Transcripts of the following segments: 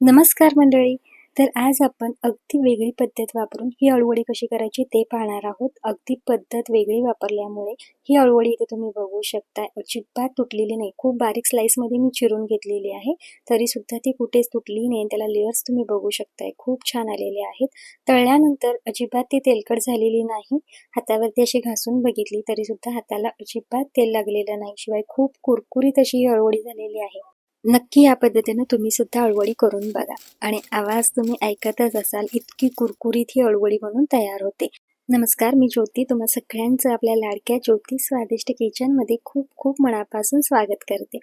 नमस्कार मंडळी. तर आज आपण अगदी वेगळी पद्धत वापरून ही अळवडी कशी करायची ते पाहणार आहोत. अगदी पद्धत वेगळी वापरल्यामुळे ही अळवडी इथे तुम्ही बघू शकता. अजिबात तुटलेली नाही. खूप बारीक स्लाईसमध्ये मी चिरून घेतलेली आहे. तरी सुद्धा ती कुठेच तुटली नाही त्याला लेअर्स तुम्ही बघू शकताय. खूप छान आलेले आहेत. तळल्यानंतर अजिबात ती तेलकट झालेली नाही. हातावरती अशी घासून बघितली तरी सुद्धा हाताला अजिबात तेल लागलेलं नाही. शिवाय खूप कुरकुरीत अशी ही अळवडी झालेली आहे. नक्की या पद्धतीनं तुम्ही सुद्धा अळवळी करून बघा. आणि आवाज तुम्ही ऐकतच असाल इतकी कुरकुरीत ही अळवळी म्हणून तयार होते. नमस्कार मी ज्योती. तुम्हा सगळ्यांचं आपल्या लाडक्या ज्योती स्वादिष्ट किचनमध्ये खूप खूप मनापासून स्वागत करते.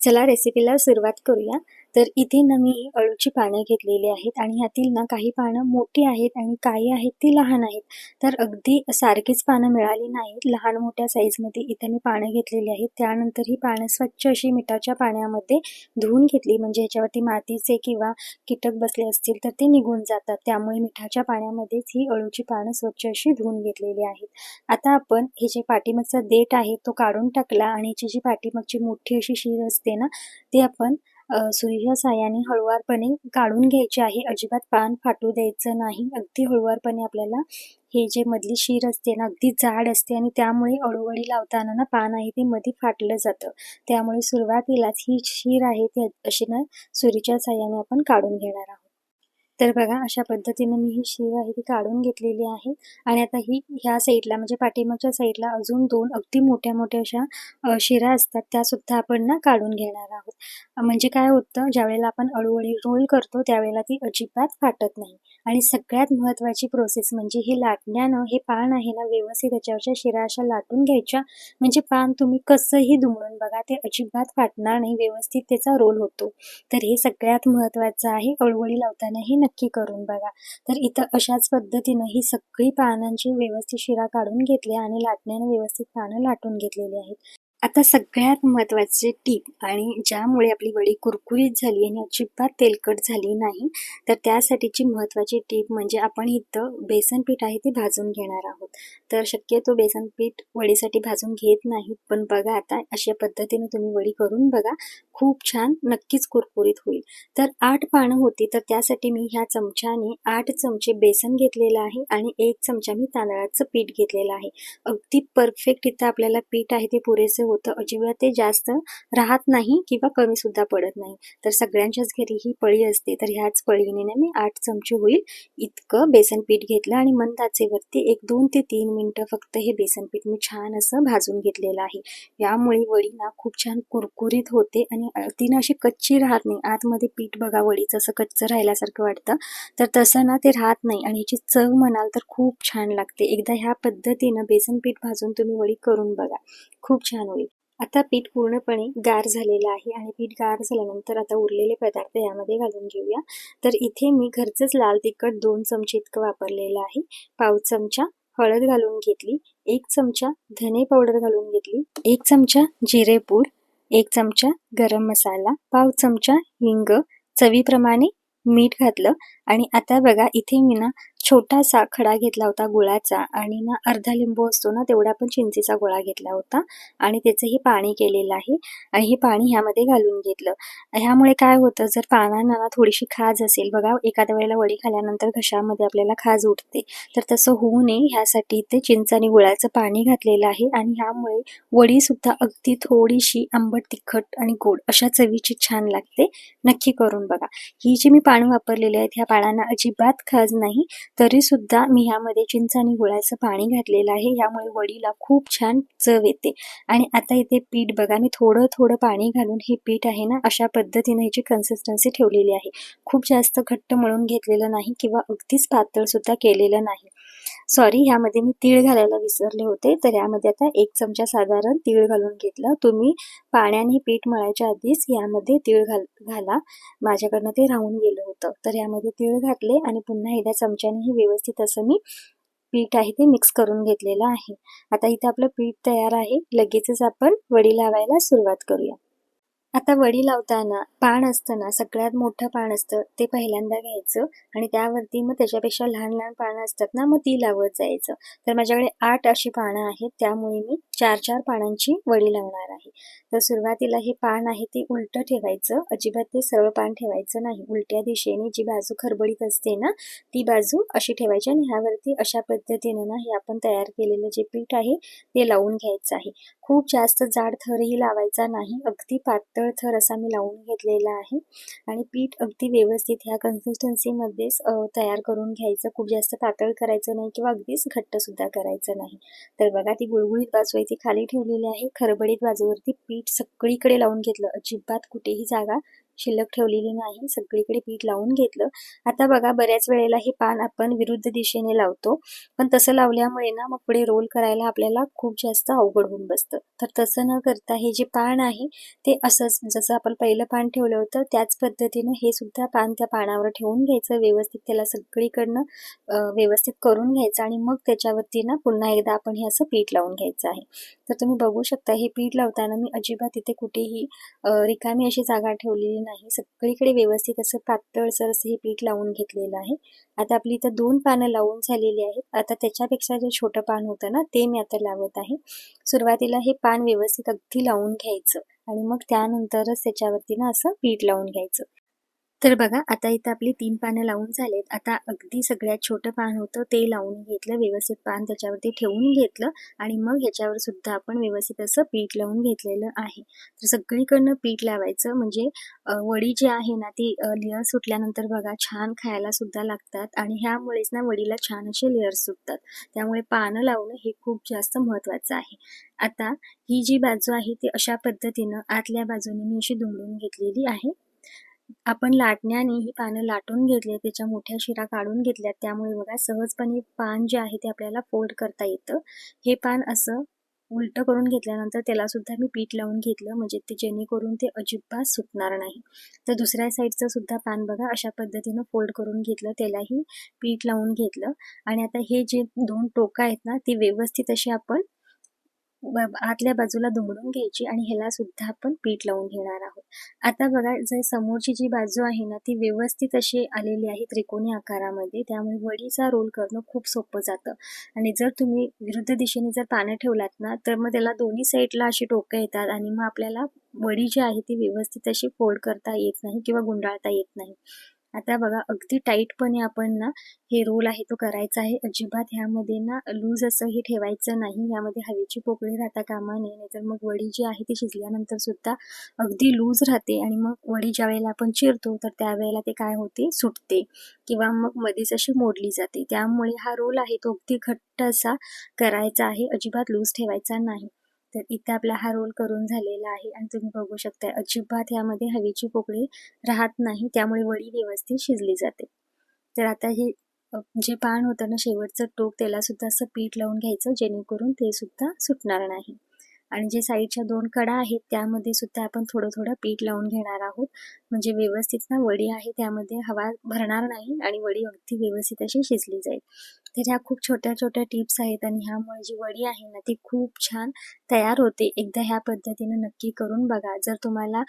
चला रेसिपीला सुरुवात करूया. तर इथे ना मी अळूची पानं घेतलेली आहेत आणि ह्यातील ना काही पानं मोठी आहेत आणि काही आहेत ती लहान आहेत. तर अगदी सारखीच पानं मिळाली नाहीत. लहान मोठ्या साईजमध्ये इथे मी पानं घेतलेली आहेत. त्यानंतर ही पानं स्वच्छ अशी मिठाच्या पाण्यामध्ये धुवून घेतली. म्हणजे ह्याच्यावरती मातीचे किंवा कीटक बसले असतील तर ते निघून जातात. त्यामुळे मिठाच्या पाण्यामध्येच ही अळूची पानं स्वच्छ अशी धुवून घेतलेली आहेत. आता आपण हे जे पाठीमागचा देठ आहे तो काढून टाकला आणि ह्याची जी पाठीमागची मोठी अशी शीर असते ना ती आपण सुईच्या साह्याने हळुवारपणे काढून घ्यायचे आहे. अजिबात पान फाटू द्यायचं नाही. अगदी हळुवारपणे आपल्याला हे जे मधली शीर असते ना अगदी जाड असते आणि त्यामुळे अळूवडी लावताना ना पान आहे ते मध्ये फाटलं जातं. त्यामुळे सुरुवातीलाच ही शीर आहे ती अशी ना सुरीच्या साह्याने आपण काढून घेणार आहोत. तर बघा अशा पद्धतीने मी ही शिव आहे ती काढून घेतलेली आहे. आणि आता ही ह्या साईडला म्हणजे पाठीमागच्या साईडला अजून दोन अगदी मोठ्या मोठ्या अशा शिरा असतात त्या सुद्धा आपण ना काढून घेणार आहोत. म्हणजे काय होतं ज्यावेळेला आपण अळूवळी रोल करतो त्यावेळेला ती अजिबात फाटत नाही. आणि सगळ्यात महत्त्वाची प्रोसेस म्हणजे हे लाटण्यानं हे पान आहे ना व्यवस्थित त्याच्यावरच्या शिरा अशा लाटून घ्यायच्या. म्हणजे पान तुम्ही कसंही दुमडून बघा ते अजिबात फाटणार नाही व्यवस्थित त्याचा रोल होतो. तर हे सगळ्यात महत्त्वाचं आहे अळवळी लावताना हे नक्की करून बघा. तर इथं अशाच पद्धतीनं ही सगळी पानांची व्यवस्थित शिरा काढून घेतली आणि लाटण्याने व्यवस्थित पानं लाटून घेतलेली आहेत. आता सगळ्यात महत्त्वाची टीप आणि ज्यामुळे आपली वडी कुरकुरीत झाली आणि अजिबात तेलकट झाली नाही तर त्यासाठीची महत्त्वाची टीप म्हणजे आपण इथं बेसन पीठ आहे ते भाजून घेणार आहोत. तर शक्यतो बेसन पीठ वडीसाठी भाजून घेत नाहीत पण बघा आता अशा पद्धतीने तुम्ही वडी करून बघा खूप छान नक्कीच कुरकुरीत होईल. तर आठ पानं होती तर त्यासाठी मी ह्या चमच्याने आठ चमचे बेसन घेतलेलं आहे आणि एक चमचा मी तांदळाचं पीठ घेतलेलं आहे. अगदी परफेक्ट इथं आपल्याला पीठ आहे ते पुरेसे होतं. अजिबात ते जास्त राहत नाही किंवा कमी सुद्धा पडत नाही. तर सगळ्यांच्याच घरी ही पळी असते. तर ह्याच पळीने मी आठ चमचे होईल. इतकं बेसन पीठ घेतलं आणि मंदाचेवरती एक दोन ते तीन मिनटं फक्त हे बेसन पीठ मी छान असं भाजून घेतलेलं आहे. यामुळे वडी ना खूप छान कुरकुरीत होते आणि तिनं अशी कच्ची राहत नाही. आतमध्ये पीठ बघा वडीचं असं कच्चं राहिल्यासारखं वाटतं. तर तसं ना ते राहत नाही आणि ह्याची चव म्हणाल तर खूप छान लागते. एकदा ह्या पद्धतीनं बेसन पीठ भाजून तुम्ही वडी करून बघा. खूप छान होईल. आता पीठ पूर्णपणे गार झालेलं आहे आणि पीठ गार झाल्यानंतर आता उरलेले पदार्थ यामध्ये घालून घेऊया. तर इथे मी घरचंच लाल तिखट दोन चमचे इतकं वापरलेलं आहे. पाव चमचा हळद घालून घेतली एक चमचा धने पावडर घालून घेतली एक चमचा जिरे पूड एक चमचा गरम मसाला पाव चमचा हिंग चवीप्रमाणे मीठ घातलं. आणि आता बघा इथे मी ना छोटासा खडा घेतला होता गुळाचा आणि ना अर्धा लिंबू असतो ना तेवढा पण चिंचेचा गोळा घेतला होता आणि त्याचं हे पाणी केलेलं आहे आणि हे पाणी ह्यामध्ये घालून घेतलं. ह्यामुळे काय होतं जर पानांना ना थोडीशी खाज असेल बघा एखाद्या वेळेला वडी खाल्यानंतर घशामध्ये आपल्याला खाज उठते तर तसं होऊ नये. ह्यासाठी ते चिंच आणि गुळाचं पाणी घातलेलं आहे आणि ह्यामुळे वडी सुद्धा अगदी थोडीशी आंबट तिखट आणि गोड अशा चवीची छान लागते. नक्की करून बघा. ही जी मी पाणी वापरलेली आहेत ह्या पानांना अजिबात खाज नाही. तरी सुद्धा मी ह्यामध्ये चिंच आणि गुळाचं पाणी घातलेलं आहे. यामुळे वडीला खूप छान चव येते. आणि आता इथे पीठ बघा मी थोडं थोडं पाणी घालून हे पीठ आहे ना अशा पद्धतीने ह्याची कन्सिस्टन्सी ठेवलेली आहे. खूप जास्त घट्ट मळून घेतलेलं नाही किंवा अगदीच पातळ सुद्धा केलेलं नाही. सॉरी ह्यामध्ये मी तीळ घालायला विसरले होते तर यामध्ये आता एक चमचा साधारण तीळ घालून घेतलं. तुम्ही पाण्याने पीठ मळायच्या आधीच यामध्ये तीळ घाल घाला. माझ्याकडनं ते राहून गेलं होतं. तर यामध्ये तीळ घातले आणि पुन्हा एकदा चमच्याने व्यवस्थित असं मी पीठ आहे ते मिक्स करून घेतलेलं आहे. आता इथे आपलं पीठ तयार आहे. लगेचच आपण वडी लावायला सुरुवात करूया. आता वडी लावताना पान असतं ना सगळ्यात मोठं पान असतं ते पहिल्यांदा घ्यायचं आणि त्यावरती मग त्याच्यापेक्षा लहान लहान पानं असतात ना मग ती लावत जायचं. तर माझ्याकडे आठ अशी पानं आहेत त्यामुळे मी चार चार पानांची वडी लावणार आहे. तर सुरुवातीला हे पान आहे ते उलटं ठेवायचं. अजिबात ते सरळ पान ठेवायचं नाही. उलट्या दिशेने जी बाजू खरबडीत असते ना ती बाजू अशी ठेवायची आणि ह्यावरती अशा पद्धतीने ना हे आपण तयार केलेलं जे पीठ आहे ते लावून घ्यायचं आहे. खूप जास्त जाड थरही लावायचा नाही. अगदी पातळ थर असा मी लावून घेतलेला आहे. आणि पीठ अगदी व्यवस्थित ह्या कन्सिस्टन्सीमध्येच तयार करून घ्यायचं. खूप जास्त पातळ करायचं नाही किंवा अगदीच घट्टसुद्धा करायचं नाही. तर बघा ती गुळगुळीत बाजू आहे ती खाली ठेवलेली आहे. खरबडीत बाजूवरती पीठ सगळीकडे लावून घेतलं. अजिबात कुठेही जागा शिल्लक ठेवलेली नाही. सगळीकडे पीठ लावून घेतलं. आता बघा बऱ्याच वेळेला हे पान आपण विरुद्ध दिशेने लावतो. पण तसं लावल्यामुळे ना मग पुढे रोल करायला आपल्याला खूप जास्त अवघड होऊन बसतं. तर तसं न करता हे जे पान आहे ते असंच जसं आपण पहिलं पान ठेवलं होतं त्याच पद्धतीनं हे सुद्धा पान त्या पानावर ठेवून घ्यायचं. व्यवस्थित त्याला सगळीकडनं व्यवस्थित करून घ्यायचं आणि मग त्याच्यावरती ना पुन्हा एकदा आपण हे असं पीठ लावून घ्यायचं आहे. तर तुम्ही बघू शकता हे पीठ लावताना मी अजिबात इथे कुठेही रिकामी अशी जागा ठेवलेली नाही. सगळीकडे व्यवस्थित असं पातळसर असं हे पीठ लावून घेतलेलं आहे. आता आपली इथं दोन पानं लावून झालेली आहेत. आता त्याच्यापेक्षा जे छोटं पान होतं ना ते मी आता लावत आहे. सुरुवातीला हे पान व्यवस्थित अगदी लावून घ्यायचं आणि मग त्यानंतरच त्याच्यावरती ना असं पीठ लावून घ्यायचं. तर बघा आता इथं आपली तीन पानं लावून झालेत. आता अगदी सगळ्यात छोटं पान होतं ते लावून घेतलं व्यवस्थित पान त्याच्यावरती ठेवून घेतलं आणि मग ह्याच्यावर सुद्धा आपण व्यवस्थित असं पीठ लावून घेतलेलं आहे. तर सगळीकडनं पीठ लावायचं म्हणजे वडी जी आहे ना ती लेअर सुटल्यानंतर बघा छान खायला सुद्धा लागतात आणि ह्यामुळेच ना वडीला छान असे लेअर्स सुटतात. त्यामुळे पानं लावणं हे खूप जास्त महत्त्वाचं आहे. आता ही जी बाजू आहे ती अशा पद्धतीनं आतल्या बाजूने मी अशी दुमडून घेतलेली आहे. आपण लाटण्याने ही पानं लाटून घेतली त्याच्या मोठ्या शिरा काढून घेतल्या त्यामुळे बघा सहजपणे पान जे आहे ते आपल्याला फोल्ड करता येतं. हे पान असं उलट करून घेतल्यानंतर त्याला सुद्धा मी पीठ लावून घेतलं म्हणजे ते जेणेकरून ते अजिबात सुटणार नाही. तर दुसऱ्या साईडचं सुद्धा पान बघा अशा पद्धतीनं फोल्ड करून घेतलं त्यालाही पीठ लावून घेतलं. आणि आता हे जे दोन टोकं आहेत ना ते व्यवस्थित अशी आपण आतल्या बाजूला दुमडून घ्यायची आणि ह्याला सुद्धा आपण पीठ लावून घेणार आहोत. आता बघा जर समोरची जी बाजू आहे ना ती व्यवस्थित अशी आलेली आहे त्रिकोणी आकारामध्ये त्यामुळे वडीचा रोल करणं खूप सोपं जातं. आणि जर तुम्ही विरुद्ध दिशेने जर पानं ठेवलात ना तर मग त्याला दोन्ही साईडला अशी टोकं येतात आणि मग आपल्याला वडी जी आहे ती व्यवस्थित अशी फोल्ड करता येत नाही किंवा गुंडाळता येत नाही. आता बघा अगदी टाईटपणे आपण ना हे रोल आहे तो करायचा आहे. अजिबात ह्यामध्ये ना लूज असं हे ठेवायचं नाही. यामध्ये हवेची पोकळी राहता कामा नये नाहीतर मग वडी जी आहे ती शिजल्यानंतर सुद्धा अगदी लूज राहते आणि मग वडी ज्या वेळेला आपण चिरतो तर त्यावेळेला ते काय होते? सुटते. किंवा मग मध्येच अशी मोडली जाते. त्यामुळे हा रोल आहे तो अगदी घट्ट असा करायचा आहे. अजिबात लूज ठेवायचा नाही. तर इथे आपला हा रोल करून झालेला आहे. आणि तुम्ही बघू शकता अजिबात यामध्ये हवेची पोकळी राहत नाही. त्यामुळे वडी व्यवस्थित शिजली जाते. तर आता हे जे पान होतं ना शेवटचं टोक त्याला सुद्धा असं पीठ लावून घ्यायचं जेणेकरून ते सुद्धा सुटणार नाही. आणि जे साईडच्या दोन कडा आहेत त्यामध्ये सुद्धा आपण थोडं थोडं पीठ लावून घेणार आहोत. म्हणजे व्यवस्थित ना वडी आहे त्यामध्ये हवा भरणार नाही आणि वडी अगदी व्यवस्थित अशी शिजली जाईल. तर ह्या खूप छोट्या छोट्या टिप्स आहेत आणि ह्यामुळे जी वडी आहे ना ती खूप छान तयार होते. एकदा ह्या पद्धतीने नक्की करून बघा. जर तुम्हाला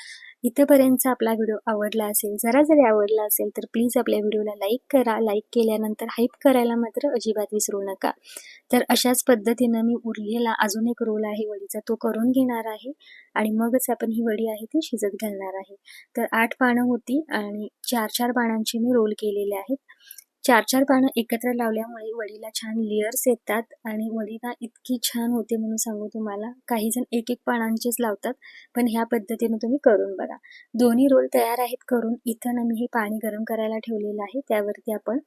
इथंपर्यंतचा आपला व्हिडिओ आवडला असेल जरा जरी आवडला असेल तर प्लीज आपल्या व्हिडिओला लाईक करा. लाईक केल्यानंतर हाईप करायला मात्र अजिबात विसरू नका. तर अशाच पद्धतीनं मी उरलेला अजून एक रोल आहे वडीचा. तो करून घेणार आहे आणि मगच आपण ही वडी आहे ती शिजत घालणार आहे. तर आठ पानं होती आणि चार चार पानांची मी रोल केलेले आहेत. चार चार पानं एकत्र लावल्यामुळे वडीला छान लेअर्स येतात आणि वडीला इतकी छान होते म्हणून सांगू तुम्हाला. काही जण एक एक पानांचेच लावतात पण ह्या पद्धतीने तुम्ही करून बघा. दोन्ही रोल तयार आहेत करून इथं ना मी हे पाणी गरम करायला ठेवलेलं आहे. त्यावरती आपण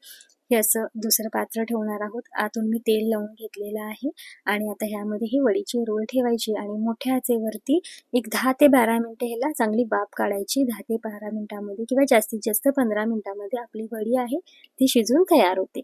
हे असं दुसरं पात्र ठेवणार आहोत. आतून मी तेल लावून घेतलेलं आहे आणि आता ह्यामध्ये ही वडीची रोल ठेवायची आणि मोठ्या आचेवरती एक दहा ते बारा मिनटं ह्याला चांगली बाप काढायची. दहा ते बारा मिनटामध्ये किंवा जास्तीत जास्त पंधरा मिनटामध्ये आपली वडी आहे ती शिजून तयार होते.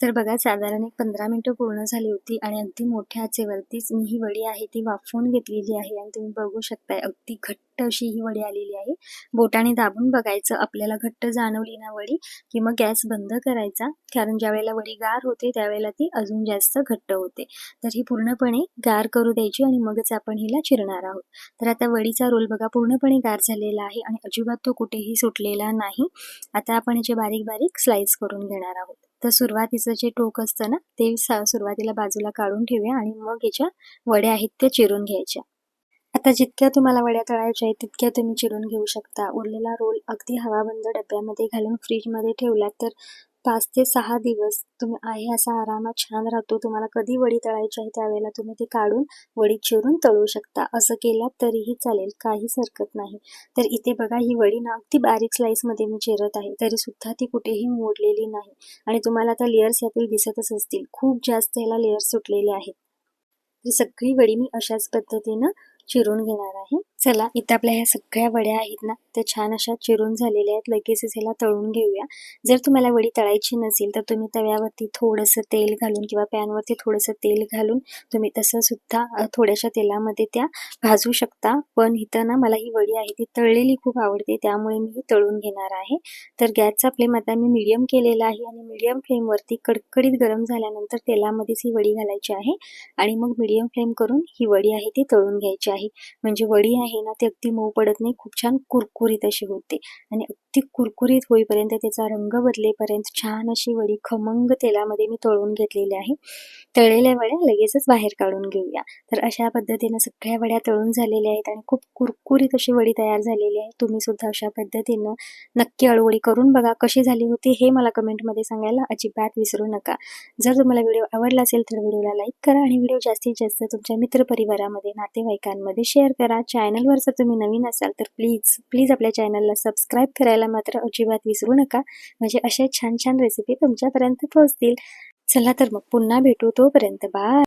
तर बघा साधारण एक पंधरा मिनिटं पूर्ण झाली होती आणि अगदी मोठ्या आचेवरतीच मी ही वडी आहे ती वाफवून घेतलेली आहे आणि तुम्ही बघू शकताय अगदी घट्ट अशी ही वडी आलेली आहे. बोटाने दाबून बघायचं आपल्याला घट्ट जाणवली ना वडी की मग गॅस बंद करायचा. कारण ज्या वेळेला वडी गार होते त्यावेळेला ती अजून जास्त घट्ट होते. तर ही पूर्णपणे गार करू द्यायची आणि मगच आपण हिला चिरणार आहोत. तर आता वडीचा रोल बघा पूर्णपणे गार झालेला आहे आणि अजिबात तो कुठेही सुटलेला नाही. आता आपण ह्याचे बारीक बारीक स्लाइस करून घेणार आहोत. तर सुरुवातीचं जे टोक असतं ना ते सुरुवातीला बाजूला काढून ठेवूया आणि मग याच्या वड्या आहेत त्या चिरून घ्यायच्या. आता जितक्या तुम्हाला वड्या तळायच्या आहेत तितक्या तुम्ही चिरून घेऊ शकता. उरलेला रोल अगदी हवाबंद डब्यामध्ये घालून फ्रीजमध्ये ठेवला तर पाच ते सहा दिवस तुम्ही आहे असा आरामात छान राहतो. तुम्हाला कधी वडी तळायची आहे त्यावेळेला तुम्ही ते काढून वडी चिरून तळू शकता. असं केलं तरीही चालेल काहीच हरकत नाही. तर इथे बघा ही वडी ना अगदी बारीक स्लाईसमध्ये मी चिरत आहे. तरी सुद्धा ती कुठेही मोडलेली नाही. आणि तुम्हाला आता लेअर्स यातील दिसतच असतील. खूप जास्त याला लेअर्स सुटलेले आहेत. तर सगळी वडी मी अशाच पद्धतीनं चिरून घेणार आहे. चला इथं आपल्या ह्या सगळ्या वड्या आहेत ना त्या छान अशा चिरून झालेल्या आहेत. लगेचच ह्याला तळून घेऊया. जर तुम्हाला वडी तळायची नसेल तर तुम्ही तव्यावरती थोडंसं तेल घालून किंवा पॅनवरती थोडंसं तेल घालून तुम्ही तसं सुद्धा थोड्याशा तेलामध्ये त्या भाजू शकता. पण इथं ना मला ही वडी आहे ती तळलेली खूप आवडते त्यामुळे मी ही तळून घेणार आहे. तर गॅसचा फ्लेम आता मी मिडियम केलेला आहे आणि मिडियम फ्लेमवरती कडकडीत गरम झाल्यानंतर तेलामध्येच ही वडी घालायची आहे. आणि मग मिडियम फ्लेम करून ही वडी आहे ती तळून घ्यायची आहे. म्हणजे वडी आहे ना ते अगदी मऊ पडत नाही. खूप छान कुरकुरीत अशी होते. आणि अगदी कुरकुरीत होईपर्यंत त्याचा रंग बदलेपर्यंत छान अशी वडी खमंग तेलामध्ये मी तळून घेतलेली आहे. तळलेल्या वड्या लगेचच बाहेर काढून घेऊया. तर अशा पद्धतीने सगळ्या वड्या तळून झालेल्या आहेत आणि खूप कुरकुरीत अशी वडी तयार झालेली आहे. तुम्ही सुद्धा अशा पद्धतीनं नक्की अळवडी करून बघा कशी झाली होती हे मला कमेंटमध्ये सांगायला अजिबात विसरू नका. जर तुम्हाला व्हिडिओ आवडला असेल तर व्हिडिओला लाईक करा आणि व्हिडिओ जास्तीत जास्त तुमच्या मित्रपरिवारामध्ये नातेवाईकांमध्ये शेअर करा. चॅनलवर जर तुम्ही नवीन असाल तर प्लीज प्लीज आपल्या चॅनलला सबस्क्राईब करायला मात्र अजिबात विसरू नका. म्हणजे असे छान छान रेसिपी तुमच्यापर्यंत पोहोचतील. चला तर मग पुन्हा भेटू तोपर्यंत. बाय